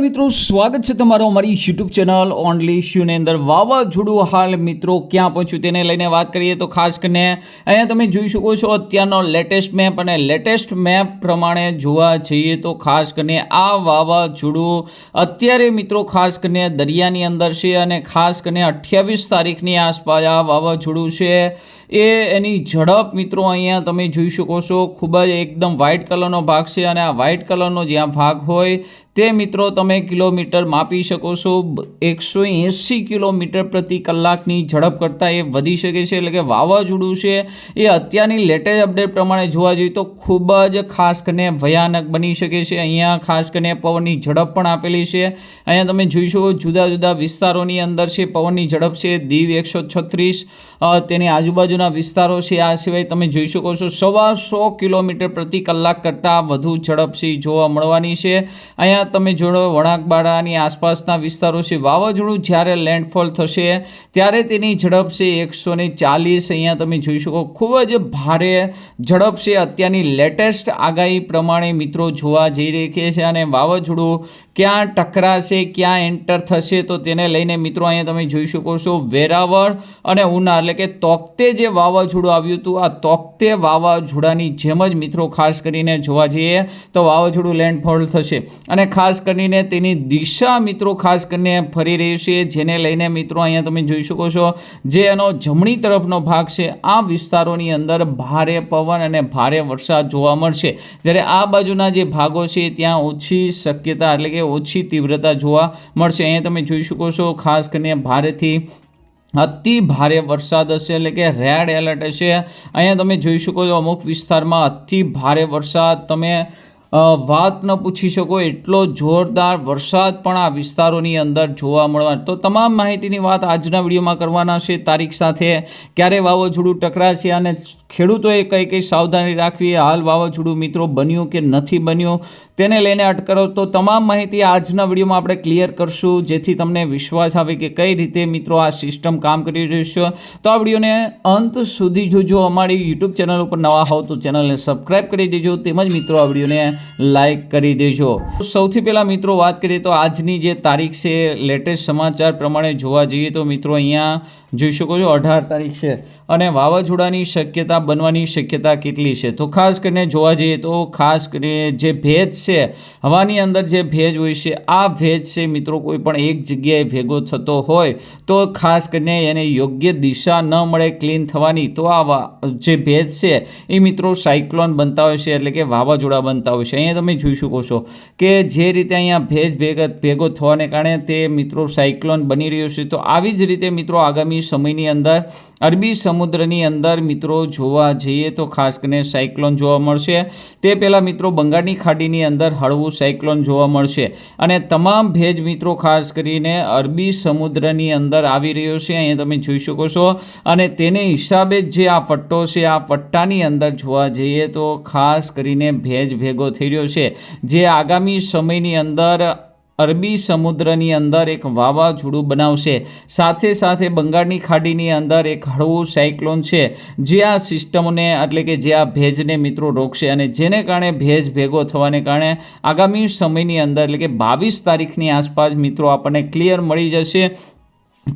મિત્રો, સ્વાગત છે તમારો અમારી યુટ્યુબ ચેનલ ઓનલી ઇશ્યુની અંદર. વાવાઝોડું હાલ મિત્રો ક્યાં પહોંચ્યું તેને લઈને વાત કરીએ તો ખાસ કરીને અહીંયા તમે જોઈ શકો છો અત્યારનો લેટેસ્ટ મેપ અને લેટેસ્ટ મેપ પ્રમાણે જોવા જઈએ તો ખાસ કરીને આ વાવાઝોડું અત્યારે મિત્રો ખાસ કરીને દરિયાની અંદર છે અને ખાસ કરીને અઠ્યાવીસ તારીખની આસપાસ આ વાવાઝોડું છે. એ એની ઝડપ મિત્રો અહીંયા તમે જોઈ શકો છો. ખૂબ જ એકદમ વ્હાઇટ કલરનો ભાગ છે અને આ વ્હાઇટ કલરનો જ્યાં ભાગ હોય તે મિત્રો તમે કિલોમીટર માપી શકો છો. એકસો એંસી કિલોમીટર પ્રતિ કલાકની ઝડપ કરતાં એ વધી શકે છે. એટલે કે વાવાઝોડું છે એ અત્યારની લેટેસ્ટ અપડેટ પ્રમાણે જોવા જઈએ તો ખૂબ જ ખાસ કરીને ભયાનક બની શકે છે. અહીંયા ખાસ કરીને પવનની ઝડપ પણ આપેલી છે. અહીંયા તમે જોઈ શકો જુદા જુદા વિસ્તારોની અંદર છે પવનની ઝડપ છે. દીવ એકસો છત્રીસ તેની આજુબાજુના વિસ્તારો છે. આ સિવાય તમે જોઈ શકો છો સવા સો કિલોમીટર પ્રતિ કલાક કરતાં વધુ ઝડપ છે જોવા મળવાની છે. અહીંયા તમે જોડો વણાકબાડાની આસપાસના વિસ્તારો છે, વાવાઝોડું જ્યારે લેન્ડફોલ થશે, ત્યારે તેની ઝડપ છે એકસો ને ચાલીસ. અહીંયા તમે જોઈ શકો, ખૂબ જ ભારે ઝડપ છે અત્યારની લેટેસ્ટ આગાહી પ્રમાણે મિત્રો જોવા જઈ રહી છે અને વાવાઝોડું ક્યાં ટકરાશે, ક્યાં એન્ટર થશે, તો તેને લઈને મિત્રો અહીંયા તમે જોઈ શકો છો વેરાવળ અને ઉના. એટલે કે તોકતે જે વાવાઝોડું આવ્યું હતું, આ તોકતે વાવાઝોડાની જેમ જ મિત્રો ખાસ કરીને જોવા જઈએ તો વાવાઝોડું લેન્ડફોલ થશે. અને ખાસ કરીને તેની દિશા મિત્રો ખાસ કરીને ફરી રહી છે જેને લઈને મિત્રો અહીંયા તમે જોઈ શકો છો જે એનો જમણી તરફનો ભાગ છે, આ વિસ્તારોની અંદર ભારે પવન અને ભારે વરસાદ જોવા મળશે. જ્યારે આ બાજુના જે ભાગો છે, ત્યાં ઓછી શક્યતા એટલે કે ઓછી તીવ્રતા જોવા મળશે. અહીંયા તમે જોઈ શકો છો, ખાસ કરીને ભારેથી અતિ ભારે વરસાદ હશે, એટલે કે રેડ એલર્ટ હશે. અહીંયા તમે જોઈ શકો છો, અમુક વિસ્તારમાં અતિ ભારે વરસાદ. તમે વાત ન પૂછી શકો, એટલો જોરદાર વરસાદ પણ આ વિસ્તારોની અંદર જોવા મળવા. તો તમામ માહિતીની વાત આજના વિડીયોમાં કરવાના છે. તારીખ સાથે ક્યારે વાવાઝોડું ટકરાશે અને ખેડૂતોએ કઈ કઈ સાવધાની રાખવી હાલ વાવાઝોડું મિત્રો બન્યું કે નથી બન્યું, તેને લઈને અટકરો તો તમામ માહિતી આજના વિડીયોમાં આપણે ક્લિયર કરશું. જેથી તમને વિશ્વાસ આવે કે કઈ રીતે મિત્રો આ સિસ્ટમ કામ કરી રહ્યું છે. તો આ વિડીયોને અંત સુધી જોજો. અમારી યુટ્યુબ ચેનલ ઉપર નવા હોવ તો ચેનલને સબસ્ક્રાઈબ કરી દેજો. તેમજ મિત્રો આ વિડીયોને લાઇક કરી દેજો. સૌથી પહેલાં મિત્રો વાત કરીએ તો આજની જે તારીખ છે, લેટેસ્ટ સમાચાર પ્રમાણે જોવા જઈએ તો મિત્રો અહીંયા જોઈ શકો છો, અઢાર તારીખ છે. અને વાવાઝોડાની શક્યતા બનવાની શક્યતા કેટલી છે? તો ખાસ કરીને જોવા જઈએ તો ખાસ કરીને જે ભેજ છે, હવાની અંદર જે ભેજ હોય છે, આ ભેજ છે મિત્રો, કોઈ પણ એક જગ્યાએ ભેગો થતો હોય, તો ખાસ કરીને એને યોગ્ય દિશા ન મળે, ક્લીન થવાની, તો આ જે ભેજ છે, એ મિત્રો સાયક્લોન બનતા હોય છે, એટલે કે વાવાઝોડા બનતા હોય છે. અહીંયા તમે જોઈ શકો છો કે જે રીતે અહીંયા ભેજ ભેગા ભેગો થવાને કારણે તે મિત્રો સાયક્લોન બની રહ્યો છે. તો આવી જ રીતે મિત્રો આગામી સમયની અંદર, અરબી સમુદ્રની અંદર મિત્રો જોવા જઈએ તો ખાસ કરીને સાયક્લોન જોવા મળશે. તે પહેલાં મિત્રો બંગાળની ખાડીની અંદર હળવું સાયક્લોન જોવા મળશે. અને તમામ ભેજ મિત્રો ખાસ કરીને અરબી સમુદ્રની અંદર આવી રહ્યો છે, અહીંયા તમે જોઈ શકો છો. અને તેને હિસાબે જે આ પટ્ટો છે, આ પટ્ટાની અંદર જોવા જઈએ તો ખાસ કરીને ભેજ ભેગો થઈ રહ્યો છે. જે આગામી સમયની અંદર અરબી સમુદ્રની અંદર એક વાવાઝોડું બનાવશે. સાથે સાથે બંગાળની ખાડીની અંદર એક હળવું સાયક્લોન છે, જે આ સિસ્ટમને, એટલે કે જે આ ભેજને મિત્રો રોકશે અને જેને કારણે ભેજ ભેગો થવાને કારણે આગામી સમયની અંદર, એટલે કે બાવીસ તારીખની આસપાસ મિત્રો આપણને ક્લિયર મળી જશે.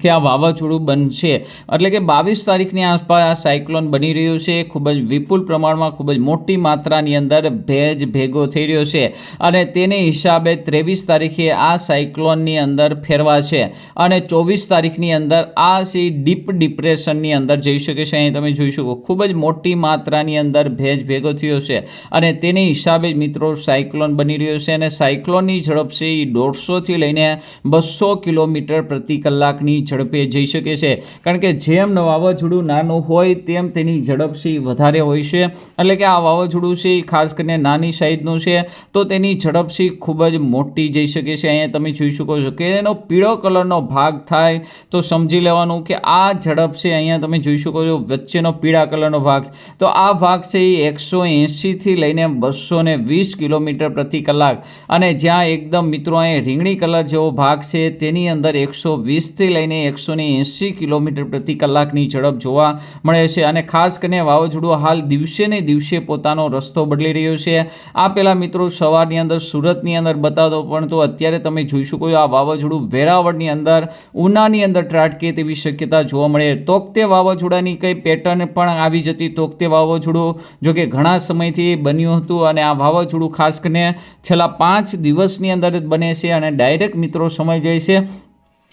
કે આ વાવાઝોડું બનશે. એટલે કે બાવીસ તારીખની આસપાસ આ સાયક્લોન બની રહ્યું છે. ખૂબ જ વિપુલ પ્રમાણમાં ખૂબ જ મોટી માત્રાની અંદર ભેજ ભેગો થઈ રહ્યો છે અને તેને હિસાબે ત્રેવીસ તારીખે આ સાયક્લોનની અંદર ફેરવા છે અને ચોવીસ તારીખની અંદર આ સી ડીપ ડિપ્રેશનની અંદર જઈ શકે છે. અહીં તમે જોઈ શકો ખૂબ જ મોટી માત્રાની અંદર ભેજ ભેગો થયો છે અને તેને હિસાબે જ મિત્રો સાયક્લોન બની રહ્યો છે અને સાયક્લોનની ઝડપ છે એ દોઢસોથી લઈને બસો કિલોમીટર પ્રતિ કલાકની ઝડપે જઈ શકે છે. કારણ કે જેમ વાવાઝોડું નાનું હોય તેમ તેની ઝડપ છે વધારે હોય છે. એટલે કે આ વાવાઝોડું છે ખાસ કરીને નાની સાઈઝનું છે, તો તેની ઝડપ છે ખૂબ જ મોટી જઈ શકે છે. અહીંયા તમે જોઈ શકો છો કે એનો પીળો કલરનો ભાગ થાય તો સમજી લેવાનું કે આ ઝડપ છે, અહીંયા તમે જોઈ શકો છો વચ્ચેનો પીળા કલરનો ભાગ. તો આ ભાગ છે એ એકસો એંશીથી લઈને બસો ને વીસ કિલોમીટર પ્રતિ કલાક. અને જ્યાં એકદમ મિત્રો અહીં રીંગણી કલર જેવો ભાગ છે, તેની અંદર એકસો વીસથી લઈને લઈને એકસો ને એંસી કિલોમીટર પ્રતિ કલાકની ઝડપ જોવા મળે છે અને ખાસ કરીને વાવાઝોડું હાલ દિવસે ને દિવસે પોતાનો રસ્તો બદલી રહ્યો છે. આ પહેલાં મિત્રો સવારની અંદર, સુરતની અંદર બતાવતો પણ તો અત્યારે તમે જોઈ શકો આ વાવાઝોડું વેરાવળની અંદર, ઉનાની અંદર ત્રાટકે તેવી શક્યતા જોવા મળે. તોકતે વાવાઝોડાની કંઈ પેટર્ન પણ આવી જતી, તોકતે વાવાઝોડું જો કે ઘણા સમયથી બન્યું હતું અને આ વાવાઝોડું ખાસ કરીને છેલ્લા પાંચ દિવસની અંદર જ બને છે અને ડાયરેક્ટ મિત્રો સમય જાય છે.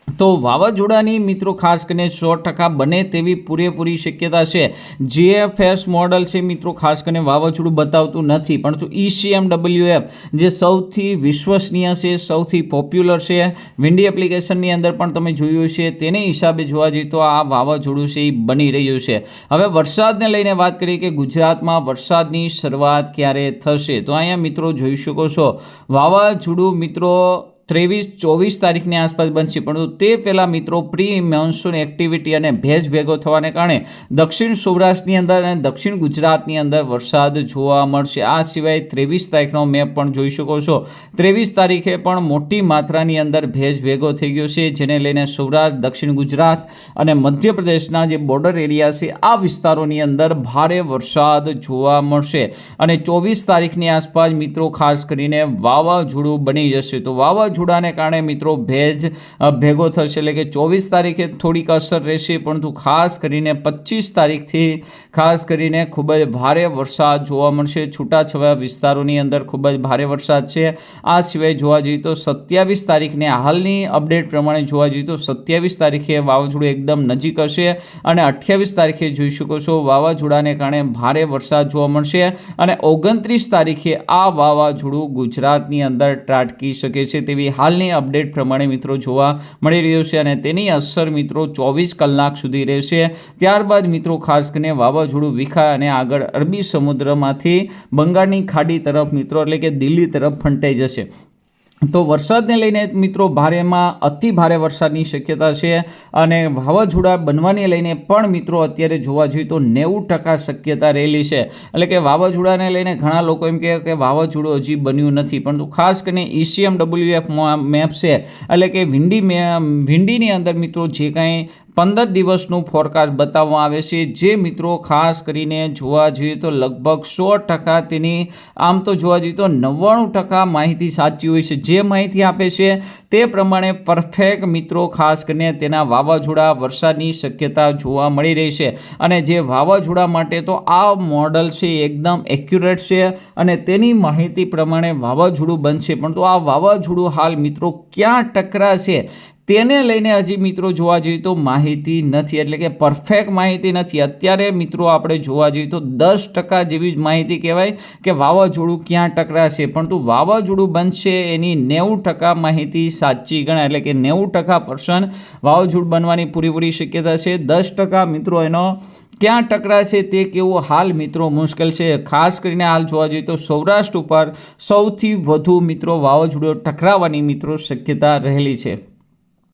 તો વાવાઝોડાની મિત્રો ખાસ કરીને સો ટકા બને તેવી પૂરેપૂરી શક્યતા છે. જીએફએસ મોડલ છે મિત્રો ખાસ કરીને વાવાઝોડું બતાવતું નથી. પરંતુ E ઈસીએમ ડબલ્યુએફ જે સૌથી વિશ્વસનીય છે, સૌથી પોપ્યુલર છે વિન્ડી એપ્લિકેશનની અંદર પણ તમે જોયું છે તેને હિસાબે જોવા જઈએ તો આ વાવાઝોડું છે એ બની રહ્યું છે. હવે વરસાદને લઈને વાત કરીએ કે ગુજરાતમાં વરસાદની શરૂઆત ક્યારે થશે? તો અહીંયા મિત્રો જોઈ શકો છો. વાવાઝોડું મિત્રો ત્રેવીસ, ચોવીસ તારીખની આસપાસ બનશે. પરંતુ તે પહેલાં મિત્રો પ્રી મોન્સૂન એક્ટિવિટી અને ભેજ ભેગો થવાને કારણે દક્ષિણ સૌરાષ્ટ્રની અંદર અને દક્ષિણ ગુજરાતની અંદર વરસાદ જોવા મળશે. આ સિવાય ત્રેવીસ તારીખનો મેપ પણ જોઈ શકો છો. ત્રેવીસ તારીખે પણ મોટી માત્રાની અંદર ભેજ ભેગો થઈ ગયો છે, જેને લઈને સૌરાષ્ટ્ર, દક્ષિણ ગુજરાત અને મધ્યપ્રદેશના જે બોર્ડર એરિયા છે, આ વિસ્તારોની અંદર ભારે વરસાદ જોવા મળશે. અને ચોવીસ તારીખની આસપાસ મિત્રો ખાસ કરીને વાવાઝોડું બની જશે. તો વાવાઝોડું વાવાઝોડાને કારણે મિત્રો ભેજ ભેગો થશે એટલે કે ચોવીસ તારીખે થોડીક અસર રહેશે, પરંતુ ખાસ કરીને પચીસ તારીખથી ખાસ કરીને ખૂબ જ ભારે વરસાદ જોવા મળશે. છૂટાછવાયા વિસ્તારોની અંદર ખૂબ જ ભારે વરસાદ છે. આ સિવાય જોવા જઈએ તો સત્યાવીસ તારીખને હાલની અપડેટ પ્રમાણે જોવા જઈએ તો સત્યાવીસ તારીખે વાવાઝોડું એકદમ નજીક હશે અને અઠ્યાવીસ તારીખે જોઈ શકો છો વાવાઝોડાને કારણે ભારે વરસાદ જોવા મળશે અને ઓગણત્રીસ તારીખે આ વાવાઝોડું ગુજરાતની અંદર ત્રાટકી શકે છે તેવી હાલની અપડેટ પ્રમાણે મિત્રો જોવા મળી રહ્યું છે અને તેની અસર મિત્રો ચોવીસ કલાક સુધી રહેશે. ત્યારબાદ મિત્રો ખાસ કરીને વાવાઝોડું વિખા અને આગળ અરબી સમુદ્રમાંથી બંગાળની ખાડી તરફ મિત્રો એટલે કે દિલ્હી તરફ ફંટાઈ જશે. તો વરસાદને લઈને મિત્રો ભારેમાં અતિ ભારે વરસાદની શક્યતા છે અને વાવાઝોડા બનવાને લઈને પણ મિત્રો અત્યારે જોવા જોઈએ તો નેવું ટકા શક્યતા રહેલી છે. એટલે કે વાવાઝોડાને લઈને ઘણા લોકો એમ કહે કે વાવાઝોડું હજી બન્યું નથી, પરંતુ ખાસ કરીને ઈસીએમ ડબલ્યુએફ મેપ છે એટલે કે વિંડી મે વિંડીની અંદર મિત્રો જે કાંઈ પંદર દિવસનું ફોરકાસ્ટ બતાવવામાં આવે છે. જે મિત્રો ખાસ કરીને જોવા જોઈએ તો લગભગ સો ટકા તેની, આમ તો જોવા જઈએ તો નવ્વાણું ટકા માહિતી સાચી હોય છે. જે માહિતી આપે છે તે પ્રમાણે પરફેક્ટ મિત્રો ખાસ કરીને તેના વાવાઝોડા વરસાદની શક્યતા જોવા મળી રહી છે. અને જે વાવાઝોડા માટે તો આ મોડલ છે એકદમ એક્યુરેટ છે અને તેની માહિતી પ્રમાણે વાવાઝોડું બનશે. પરંતુ આ વાવાઝોડું હાલ મિત્રો ક્યાં ટકરાશે? તેને લઈને હજી મિત્રો જોવા જઈએ તો માહિતી નથી, એટલે કે પરફેક્ટ માહિતી નથી. અત્યારે મિત્રો આપણે જોવા જઈએ તો દસ ટકા જેવી જ માહિતી કહેવાય કે વાવાઝોડું ક્યાં ટકરાશે. પરંતુ વાવાઝોડું બનશે એની નેવું ટકા માહિતી સાચી ગણાય, એટલે કે નેવું ટકા પર્સન વાવાઝોડું બનવાની પૂરેપૂરી શક્યતા છે. દસ ટકા મિત્રો એનો ક્યાં ટકરાશે તે કેવો હાલ મિત્રો મુશ્કેલ છે. ખાસ કરીને હાલ જોવા જઈએ તો સૌરાષ્ટ્ર ઉપર સૌથી વધુ મિત્રો વાવાઝોડું ટકરાવાની મિત્રો શક્યતા રહેલી છે.